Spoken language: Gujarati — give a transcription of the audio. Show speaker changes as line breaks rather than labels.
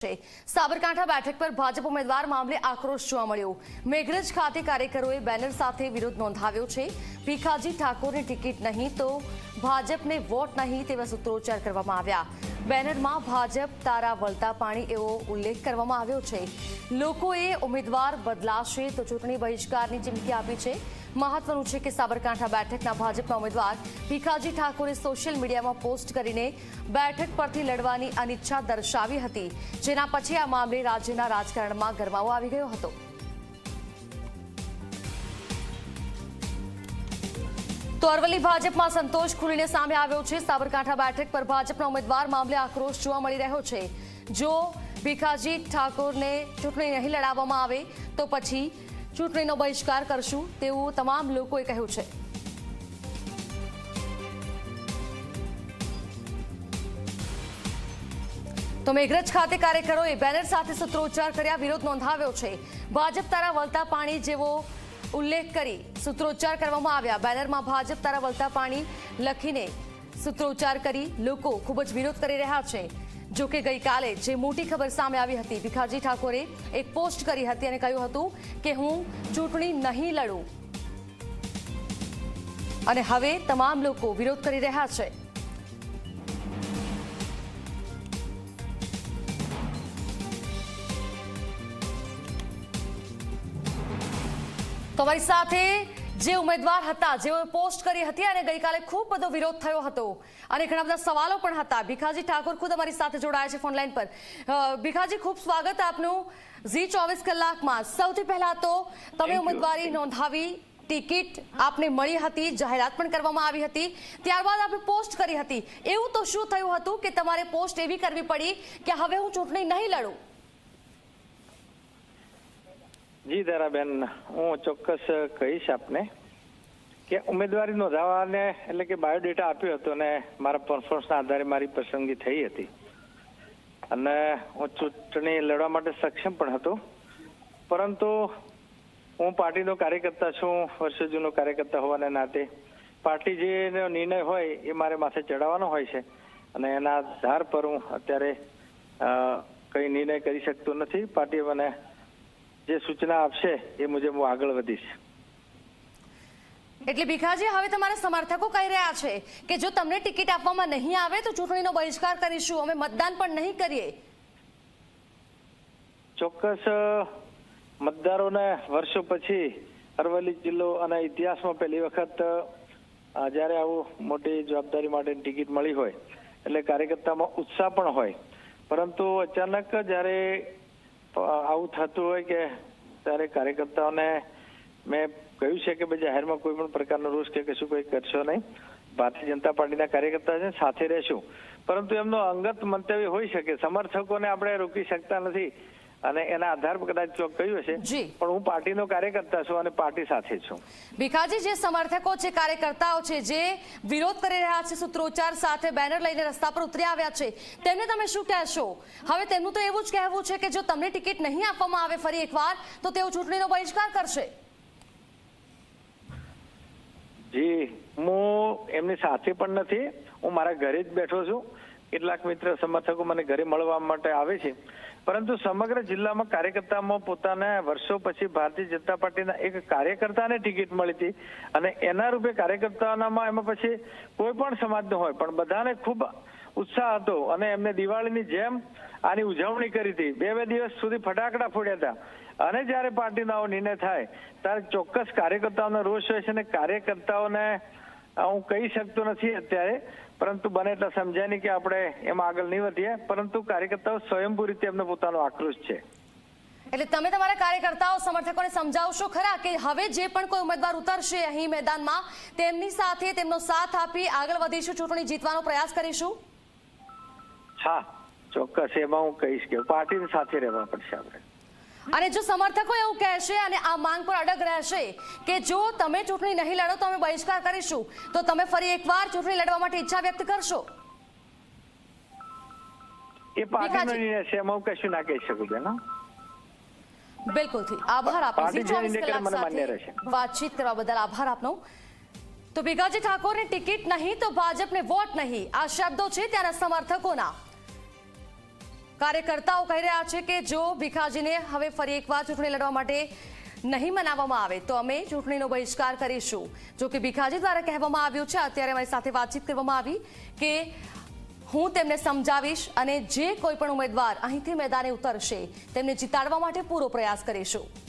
સાબરકાંઠા બેઠક પર ભાજપ ઉમેદવાર મામલે આક્રોશ જોવા મળ્યો. મેઘરજ ખાતે કાર્યકરોએ બેનર સાથે વિરોધ નોંધાવ્યો છે. ભીખાજી ઠાકોરની ટિકિટ નહીં તો ભાજપને વોટ નહીં તેવા સૂત્રોચ્ચાર કરવામાં આવ્યા. બેનરમાં ભાજપ તારા વળતા પાણી એવો ઉલ્લેખ કરવામાં આવ્યો છે. લોકોએ ઉમેદવાર બદલાશે તો ચૂંટણી બહિષ્કારની ચીમકી આપી છે. મહત્વનું છે કે સાબરકાંઠા બેઠકના ભાજપના ઉમેદવાર ભીખાજી ઠાકોરે સોશિયલ મીડિયામાં પોસ્ટ કરીને બેઠક પરથી લડવાની અનિચ્છા દર્શાવી હતી. જેના પછી આ મામલે રાજ્યના રાજકારણમાં ગરમાવો આવી ગયો હતો. તો અરવલ્લી ભાજપમાં સંતોષ ખુલીને સામે આવ્યો છે. સાબરકાંઠા બેઠક પર ભાજપના ઉમેદવાર મામલે આક્રોશ જોવા મળી રહ્યો છે. જો ભીખાજી ઠાકોરને ચૂંટણી નહીં લડાવવામાં આવે, તો પછી ચૂંટણીનો બહિષ્કાર કરશું તેવું તમામ લોકોએ કહ્યું છે. તો મેઘરજ ખાતે કાર્યકરોએ બેનર સાથે સૂત્રોચ્ચાર કર્યા, વિરોધ નોંધાવ્યો છે. ભાજપ તારા વળતા પાણી જેવો ઉલ્લેખ કરી સૂત્રોચ્ચાર કરવામાં આવ્યા. બેનરમાં ભાજપ તારા વળતા પાણી લખીને સૂત્રોચ્ચાર કરી લોકો ખૂબ જ વિરોધ કરી રહ્યા છે. જો કે ગઈકાલે જે મોટી ખબર સામે આવી હતી, ભીખાજી ઠાકોરે એક પોસ્ટ કરી હતી અને કહ્યું હતું કે હું ચૂંટણી નહીં લડું. અને હવે તમામ લોકો વિરોધ કરી રહ્યા છે. તમારી સાથે જે ઉમેદવાર હતા જેઓએ પોસ્ટ કરી હતી અને ગઈકાલે ખૂબ બધો વિરોધ થયો હતો. અને ઘણા બધા સવાલો પણ હતા. ભીખાજી ઠાકોર ખુદ અમારી સાથે જોડાયા છે ફોનલાઈન પર. ભીખાજી ખૂબ સ્વાગત આપનું ઝી ચોવીસ કલાકમાં. સૌથી પહેલા તો તમે ઉમેદવારી નોંધાવી ટિકિટ આપને મળી હતી જાહેરાત પણ કરવામાં આવી હતી. ત્યારબાદ આપણે પોસ્ટ કરી હતી. એવું તો શું થયું હતું કે તમારે પોસ્ટ એવી કરવી પડી કે હવે હું ચૂંટણી નહીં લડું?
જી દારાબેન હું ચોક્કસ કહીશ આપને કે ઉમેદવારી નોંધાવાને એટલે કે બાયોડેટા આપ્યો હતો ને મારા પરફોર્મન્સના આધારે મારી પસંદગી થઈ હતી. અને હું ચૂંટણી લડવા માટે સક્ષમ પણ હતો. પરંતુ હું પાર્ટીનો કાર્યકર્તા છું વર્ષો જૂનો કાર્યકર્તા હોવાને નાતે પાર્ટી જે નિર્ણય હોય એ મારે માથે ચડાવવાનો હોય છે. અને એના આધાર પર હું અત્યારે કંઈ નિર્ણય કરી શકતો નથી. પાર્ટી મને જે સૂચના આપશે એ મુજબ હું આગળ વધીશ.
એટલે ભીખાજી હવે તમારા સમર્થકો કહી રહ્યા છે કે જો તમને ટિકિટ આપવામાં નહીં આવે તો ચૂંટણીનો બહિષ્કાર કરીશું અમે મતદાન પણ નહીં કરીએ.
ચોક્કસ મતદારોને વર્ષો પછી અરવલ્લી જિલ્લો અને ઇતિહાસમાં પહેલી વખત જ્યારે આવું મોટી જવાબદારી માટે ટિકિટ મળી હોય એટલે કાર્યકર્તામાં ઉત્સાહ પણ હોય. પરંતુ અચાનક જ્યારે આવું થતું હોય કે ત્યારે કાર્યકર્તાઓને મેં કહ્યું છે કે ભાઈ જાહેરમાં કોઈ પણ પ્રકારનો રોષ કે કશું કોઈ કરશો નહીં. ભારતીય જનતા પાર્ટીના કાર્યકર્તા છે, સાથે રહેશું. પરંતુ એમનો અંગત મંતવ્ય હોઈ શકે. સમર્થકોને આપણે રોકી શકતા નથી. અને એના આધાર પર કદાચ ચોક કહ્યું હશે. પણ હું પાર્ટીનો કાર્યકર્તા છું અને પાર્ટી સાથે છું.
ભીખાજી જે સમર્થકો છે કાર્યકર્તાઓ છે જે વિરોધ કરી રહ્યા છે સૂત્રોચ્ચાર સાથે બેનર લઈને રસ્તા પર ઉતરી આવ્યા છે તેમને તમે શું કહેશો? હવે તેમનું તો એવું જ કહેવું છે કે જો તમને ટિકિટ નહીં આપવામાં આવે ફરી એકવાર તો તેઓ ચૂંટણીનો બહિષ્કાર કરશે.
જી હું એમની સાથે પણ નથી. હું મારા ઘરે જ બેઠો છું. કેટલાક મિત્ર સમર્થકો મને ઘરે મળવા માટે આવે છે. પરંતુ સમગ્ર જિલ્લામાં કાર્યકર્તામાં પોતાને વર્ષો પછી ભારતીય જનતા પાર્ટીના એક કાર્યકર્તાને ટિકિટ મળી હતી અને એના રૂપે કાર્યકર્તાઓનામાં એમાં પછી કોઈ પણ સમાજનો હોય. પણ બધાને ખૂબ ઉત્સાહ હતો અને એમને દિવાળીની જેમ આની ઉજવણી કરી હતી. બે બે દિવસ સુધી ફટાકડા ફોડ્યા હતા. અને જ્યારે પાર્ટીનો નિર્ણય થાય, ત્યારે ચોક્કસ કાર્યકર્તાઓનો રોષ હોય છે અને કાર્યકર્તાઓને હું કહી શકતો નથી. અત્યારે પરંતુ બને એટલે સમજાય નહીં કે આપણે એમાં આગળ નહીં વધીએ પરંતુ કાર્યકર્તાઓ સ્વયંભૂ રીતે એમનો પોતાનો આક્રોશ છે.
એટલે તમે તમારા કાર્યકર્તાઓ સમર્થકોને સમજાવશો ખરા કે હવે જે પણ કોઈ ઉમેદવાર ઉતરશે અહીં મેદાનમાં તેમની સાથે તેમનો સાથ આપી આગળ વધીશું ચૂંટણી જીતવાનો પ્રયાસ કરીશું?
હા ચોક્કસ. એમાં હું કહીશ કે પાર્ટીની સાથે રહેવા પડશે આપણે.
અને જો સમર્થકો એવું કહેશે અને આ માંગ પર અડગ રહેશે કે જો તમે ચૂંટણી નહીં લડો તો અમે બહિષ્કાર કરીશું તો તમે ફરી એકવાર ચૂંટણી લડવા માટે ઈચ્છા વ્યક્ત કરશો?
એ પાર્ટીનો. નિર્ણય છે એમાં હું કશું ના કહી શકું બેન
બિલકુલથી. આભાર આપનો. ચોવીસ કલાક સાથે વાતચીત કરવા બદલ આભાર આપનો. તો ઠાકોર ને ટિકિટ નહીં તો ભાજપને વોટ નહીં. આ શબ્દો છે ત્યાંના સમર્થકોના. કાર્યકર્તાઓ કહી રહ્યા છે કે જો ભીખાજીને હવે ફરી એકવાર ચૂંટણી લડવા માટે નહીં મનાવવામાં આવે, તો અમે ચૂંટણીનો બહિષ્કાર કરીશું. જો કે ભીખાજી દ્વારા કહેવામાં આવ્યું છે, અત્યારે અમારી સાથે વાતચીત કરવામાં આવી કે હું તેમને સમજાવીશ અને જે કોઈ પણ ઉમેદવાર અહીંથી મેદાને ઉતરશે, તેમને જીતાડવા માટે પૂરો પ્રયાસ કરીશું.